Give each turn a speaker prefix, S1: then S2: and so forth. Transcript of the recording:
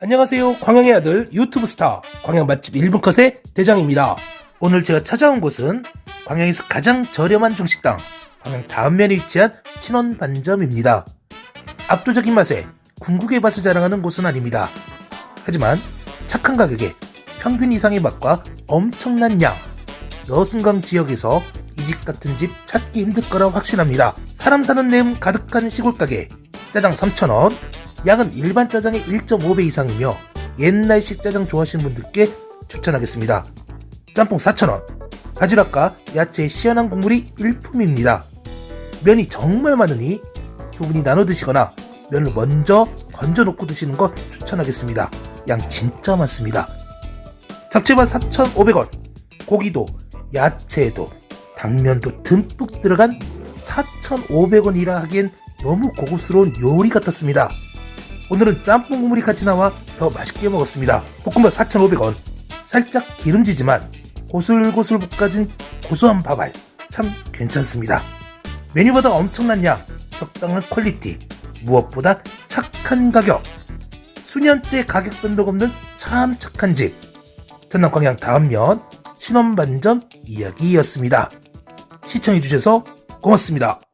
S1: 안녕하세요. 광양의 아들 유튜브 스타 광양 맛집 1분 컷의 대장입니다. 오늘 제가 찾아온 곳은 광양에서 가장 저렴한 중식당 광양 다음면에 위치한 신원 반점입니다. 압도적인 맛에 궁극의 맛을 자랑하는 곳은 아닙니다. 하지만 착한 가격에 평균 이상의 맛과 엄청난 양 여순강 지역에서 이 집 같은 집 찾기 힘들 거라 확신합니다. 사람 사는 내음 가득한 시골 가게 짜장 3,000원 양은 일반 짜장의 1.5배 이상이며 옛날식 짜장 좋아하시는 분들께 추천하겠습니다. 짬뽕 4,000원 바지락과 야채의 시원한 국물이 일품입니다. 면이 정말 많으니 두 분이 나눠 드시거나 면을 먼저 건져 놓고 드시는 것 추천하겠습니다. 양 진짜 많습니다. 잡채밥 4,500원 고기도 야채도 당면도 듬뿍 들어간 4,500원이라 하기엔 너무 고급스러운 요리 같았습니다. 오늘은 짬뽕 국물이 같이 나와 더 맛있게 먹었습니다. 볶음밥 4,500원. 살짝 기름지지만 고슬고슬 볶아진 고소한 밥알 참 괜찮습니다. 메뉴보다 엄청난 양, 적당한 퀄리티, 무엇보다 착한 가격. 수년째 가격 변동 없는 참 착한 집. 전남 광양 다음면 신원반점 이야기였습니다. 시청해주셔서 고맙습니다.